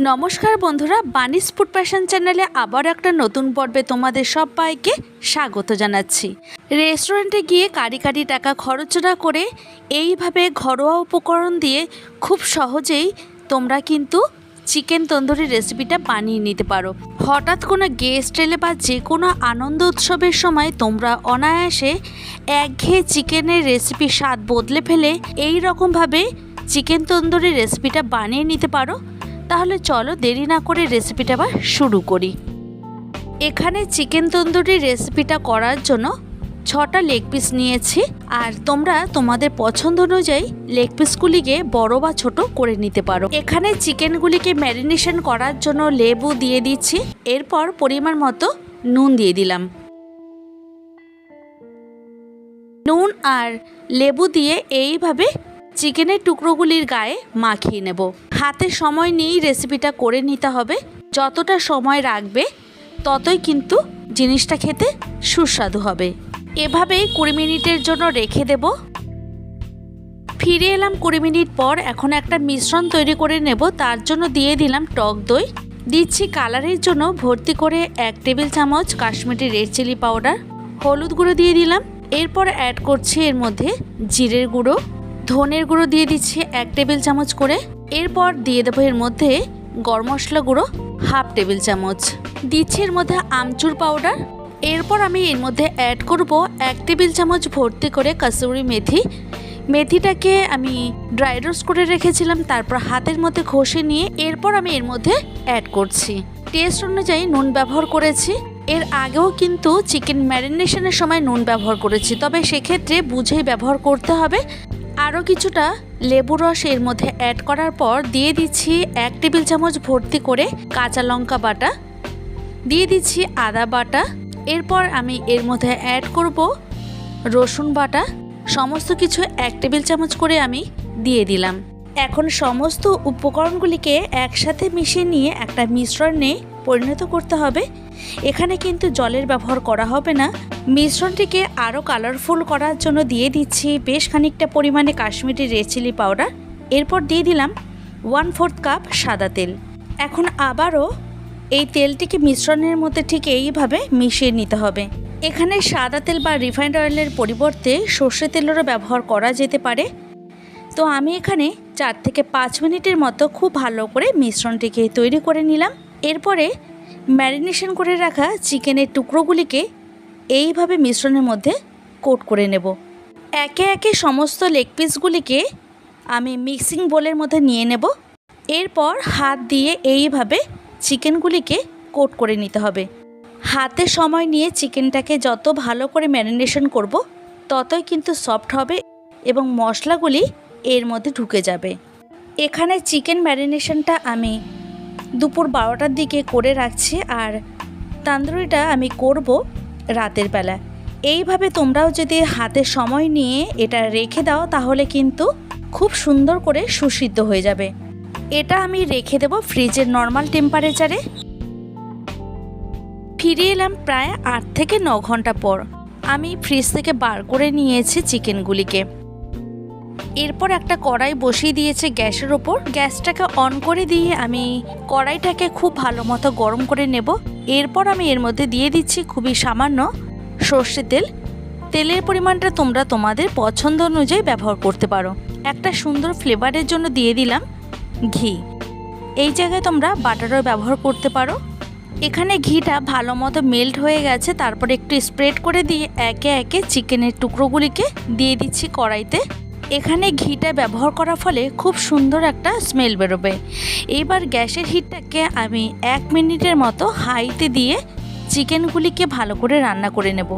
নমস্কার বন্ধুরা বানিস food passion চ্যানেলে আবার একটা নতুন পর্বে তোমাদের সবাইকে স্বাগত জানাচ্ছি। রেস্টুরেন্টে গিয়ে কারি কারি টাকা খরচ না করে এইভাবে ঘরোয়া উপকরণ দিয়ে খুব সহজেই তোমরা কিন্তু চিকেন তন্দুরি রেসিপিটা বানিয়ে নিতে পারো। হঠাৎ কোনো গেস্ট এলে বা যে কোনো আনন্দ উৎসবের সময় তোমরা অনায়াসে একঘেয়ে চিকেনের রেসিপির স্বাদ বদলে ফেলে এই রকমভাবে চিকেন তন্দুরি রেসিপিটা বানিয়ে নিতে পারো। তাহলে চলো দেরি না করে রেসিপিটা আবার শুরু করি। এখানে চিকেন তন্দুরি রেসিপিটা করার জন্য ছটা লেগ পিস নিয়েছি, আর তোমরা তোমাদের পছন্দ অনুযায়ী লেগ পিসগুলিকে বড় বা ছোট করে নিতে পারো। এখানে চিকেনগুলিকে ম্যারিনেশন করার জন্য লেবু দিয়ে দিচ্ছি, এরপর পরিমাণ মতো নুন দিয়ে দিলাম। নুন আর লেবু দিয়ে এইভাবে চিকেনের টুকরোগুলির গায়ে মাখিয়ে নেব। হাতে সময় নিয়েই রেসিপিটা করে নিতে হবে। যতটা সময় রাখবে, ততই কিন্তু জিনিসটা খেতে সুস্বাদু হবে। এভাবেই কুড়ি মিনিটের জন্য রেখে দেব। ফিরে এলাম কুড়ি মিনিট পর, এখন একটা মিশ্রণ তৈরি করে নেব। তার জন্য দিয়ে দিলাম টক দই। দিচ্ছি কালারের জন্য ভর্তি করে এক টেবিল চামচ কাশ্মীরি রেড চিলি পাউডার। হলুদ গুঁড়ো দিয়ে দিলাম। এরপর অ্যাড করছি এর মধ্যে জিরের গুঁড়ো। ধনের গুঁড়ো দিয়ে দিচ্ছি এক টেবিল চামচ করে। এরপর দিয়ে দেবো এর মধ্যে গরম মশলা গুঁড়ো হাফ টেবিল চামচ। দিচ্ছি এর মধ্যে আমচুর পাউডার। এরপর আমি এর মধ্যে অ্যাড করব এক টেবিল চামচ ভর্তি করে কাসুরি মেথি। মেথিটাকে আমি ড্রাই রোস্ট করে রেখেছিলাম, তারপর হাতের মধ্যে ঘষে নিয়ে এরপর আমি এর মধ্যে অ্যাড করছি। টেস্ট অনুযায়ী নুন ব্যবহার করেছি। এর আগেও কিন্তু চিকেন ম্যারিনেশনের সময় নুন ব্যবহার করেছি, তবে সেক্ষেত্রে বুঝেই ব্যবহার করতে হবে। আরও কিছুটা লেবু রস এর মধ্যে অ্যাড করার পর দিয়ে দিচ্ছি এক টেবিল চামচ ভর্তি করে কাঁচা লঙ্কা বাটা। দিয়ে দিচ্ছি আদা বাটা। এরপর আমি এর মধ্যে অ্যাড করব রসুন বাটা। সমস্ত কিছু এক টেবিল চামচ করে আমি দিয়ে দিলাম। এখন সমস্ত উপকরণগুলিকে একসাথে মিশিয়ে নিয়ে একটা মিশ্রণে পরিণত করতে হবে। এখানে কিন্তু জলের ব্যবহার করা হবে না। মিশ্রণটিকে আরও কালারফুল করার জন্য দিয়ে দিচ্ছি বেশ খানিকটা পরিমাণে কাশ্মীরি রেড চিলি পাউডার এরপর দিয়ে দিলাম ওয়ান ফোর্থ কাপ সাদা তেল। এখন আবারও এই তেলটিকে মিশ্রণের মধ্যে ঠিক এইভাবে মিশিয়ে নিতে হবে। এখানে সাদা তেল বা রিফাইন্ড অয়েলের পরিবর্তে সর্ষে তেলেরও ব্যবহার করা যেতে পারে। তো আমি এখানে চার থেকে পাঁচ মিনিটের মতো খুব ভালো করে মিশ্রণটিকে তৈরি করে নিলাম। এরপরে ম্যারিনেশন করে রাখা চিকেনের টুকরোগুলিকে এইভাবে মিশ্রণের মধ্যে কোট করে নেব। একে একে সমস্ত লেগ পিসগুলিকে আমি মিক্সিং বোলের মধ্যে নিয়ে নেব। এরপর হাত দিয়ে এইভাবে চিকেনগুলিকে কোট করে নিতে হবে। হাতে সময় নিয়ে চিকেনটাকে যত ভালো করে ম্যারিনেশন করব, ততই কিন্তু সফট হবে এবং মশলাগুলি এর মধ্যে ঢুকে যাবে। এখানে চিকেন ম্যারিনেশনটা আমি দুপুর বারোটার দিকে করে রাখছি আর তান্দুরিটা আমি করব রাতের বেলা। এইভাবে তোমরাও যদি হাতে সময় নিয়ে এটা রেখে দাও, তাহলে কিন্তু খুব সুন্দর করে সুসিদ্ধ হয়ে যাবে। এটা আমি রেখে দেব ফ্রিজের নর্মাল টেম্পারেচারে। ফিরে এলাম প্রায় আট থেকে ন ঘণ্টা পর। আমি ফ্রিজ থেকে বার করে নিয়েছি চিকেনগুলিকে। এরপর একটা কড়াই বসিয়ে দিয়েছে গ্যাসের ওপর। গ্যাসটাকে অন করে দিয়ে আমি কড়াইটাকে খুব ভালো মতো গরম করে নেব। এরপর আমি এর মধ্যে দিয়ে দিচ্ছি খুবই সামান্য সর্ষে তেল। তেলের পরিমাণটা তোমরা তোমাদের পছন্দ অনুযায়ী ব্যবহার করতে পারো। একটা সুন্দর ফ্লেভারের জন্য দিয়ে দিলাম ঘি। এই জায়গায় তোমরা বাটারও ব্যবহার করতে পারো। এখানে ঘিটা ভালো মতো মেল্ট হয়ে গেছে। তারপর একটু স্প্রেড করে দিয়ে একে একে চিকেনের টুকরোগুলিকে দিয়ে দিচ্ছি কড়াইতে। এখানে ঘিটা ব্যবহার করার ফলে খুব সুন্দর একটা স্মেল বেরোবে। এইবার গ্যাসের হিটটাকে আমি এক মিনিটের মতো হাইতে দিয়ে চিকেনগুলিকে ভালো করে রান্না করে নেব।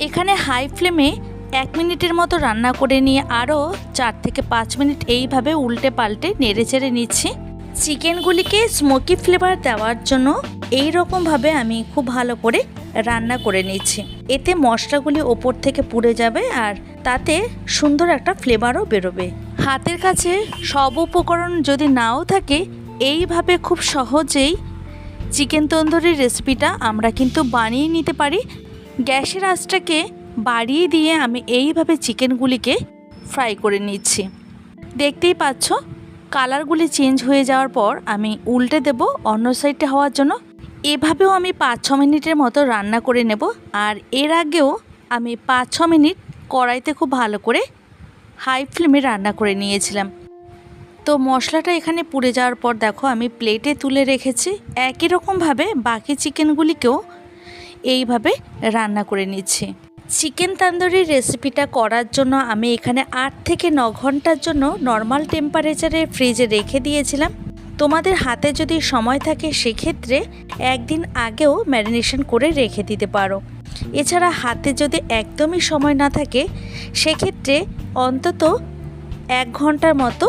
এখানে হাই ফ্লেমে এক মিনিটের মতো রান্না করে নিয়ে আরও চার থেকে পাঁচ মিনিট এইভাবে উল্টে পাল্টে নেড়ে চেড়ে নিচ্ছি। চিকেনগুলিকে স্মোকি ফ্লেভার দেওয়ার জন্য এই রকমভাবে আমি খুব ভালো করে রান্না করে নিচ্ছি। এতে মশলাগুলি ওপর থেকে পুড়ে যাবে আর তাতে সুন্দর একটা ফ্লেভারও বেরোবে। হাতের কাছে সব উপকরণ যদি নাও থাকে, এইভাবে খুব সহজেই চিকেন তন্দুরির রেসিপিটা আমরা কিন্তু বানিয়ে নিতে পারি। গ্যাসের আঁচটাকে বাড়িয়ে দিয়ে আমি এইভাবে চিকেনগুলিকে ফ্রাই করে নিচ্ছি। দেখতেই পাচ্ছ কালারগুলি চেঞ্জ হয়ে যাওয়ার পর আমি উল্টে দেব, অন্য সাইডটা হওয়ার জন্য এভাবেও আমি পাঁচ, ছ মিনিটের মতো রান্না করে নেব। আর এর আগেও আমি পাঁচ, ছ মিনিট কড়াইতে খুব ভালো করে হাই ফ্লেমে রান্না করে নিয়েছিলাম। তো মশলাটা এখানে পুড়ে যাওয়ার পর দেখো আমি প্লেটে তুলে রেখেছি। একই রকমভাবে বাকি চিকেনগুলিকেও এইভাবে রান্না করে নিচ্ছি। চিকেন তান্দুরির রেসিপিটা করার জন্য আমি এখানে আট থেকে ন ঘণ্টার জন্য নর্মাল টেম্পারেচারে ফ্রিজে রেখে দিয়েছিলাম। তোমাদের হাতে যদি সময় থাকে সেক্ষেত্রে একদিন আগেও ম্যারিনেশন করে রেখে দিতে পারো। এছাড়া হাতে যদি একদমই সময় না থাকে, সেক্ষেত্রে অন্তত এক ঘণ্টার মতো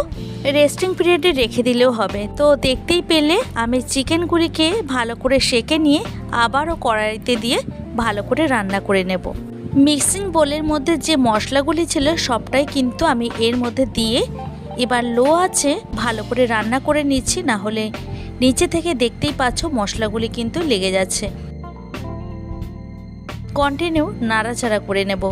রেস্টিং পিরিয়ডে রেখে দিলেও হবে। তো দেখতেই পেলে আমি চিকেনগুলিকে ভালো করে সেকে নিয়ে আবারও কড়াইতে দিয়ে ভালো করে রান্না করে নেব। মিক্সিং বোলের মধ্যে যে মশলাগুলি ছিল সবটাই কিন্তু আমি এর মধ্যে দিয়ে এবার লো আছে, ভালো করে রান্না করে নিচ্ছি না হলে নিচে থেকে দেখতেই পাচ্ছ মশলাগুলি কিন্তু লেগে যাচ্ছে। কন্টিনিউ নাড়াচাড়া করে নেব।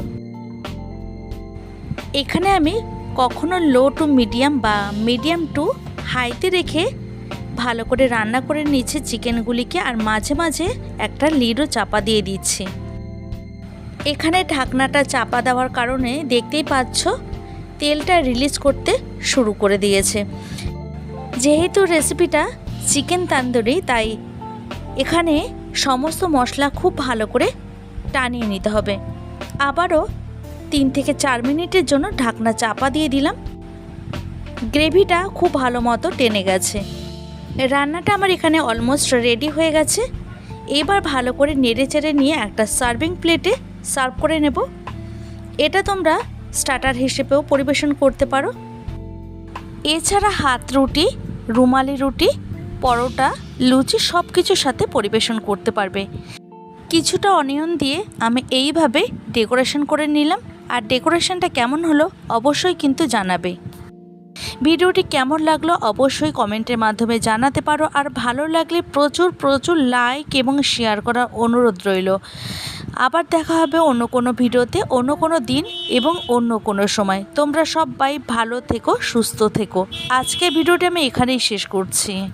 এখানে আমি কখনো লো টু মিডিয়াম বা মিডিয়াম টু হাইতে রেখে ভালো করে রান্না করে নিচ্ছে চিকেনগুলিকে, আর মাঝে মাঝে একটা লিডও চাপা দিয়ে দিচ্ছি। এখানে ঢাকনাটা চাপা দেওয়ার কারণে দেখতেই পাচ্ছ তেলটা রিলিজ করতে শুরু করে দিয়েছে। যেহেতু রেসিপিটা চিকেন তান্দুরি, তাই এখানে সমস্ত মশলা খুব ভালো করে টানিয়ে নিতে হবে। আবারও তিন থেকে চার মিনিটের জন্য ঢাকনা চাপা দিয়ে দিলাম। গ্রেভিটা খুব ভালো মতো টেনে গেছে। রান্নাটা আমার এখানে অলমোস্ট রেডি হয়ে গেছে। এবার ভালো করে নেড়ে চেড়ে নিয়ে একটা সার্ভিং প্লেটে সার্ভ করে নেব। এটা তোমরা স্টার্টার হিসেবেও পরিবেশন করতে পারো। এছাড়া হাত রুটি, রুমালি রুটি, পরোটা, লুচি সব কিছুর সাথে পরিবেশন করতে পারবে। কিছুটা অনিয়ন দিয়ে আমি এইভাবে ডেকোরেশন করে নিলাম। আর ডেকোরেশনটা কেমন হলো অবশ্যই কিন্তু জানাবে। ভিডিওটি কেমন লাগল অবশ্যই কমেন্টের মাধ্যমে জানাতে পারো। আর ভালো লাগলে প্রচুর প্রচুর লাইক এবং শেয়ার করার অনুরোধ রইল। আবার দেখা হবে অন্য কোনো ভিডিওতে, অন্য কোনো দিন এবং অন্য কোনো সময়। তোমরা সবাই ভালো থেকো, সুস্থ থেকো। আজকে ভিডিওটি আমি এখানেই শেষ করছি।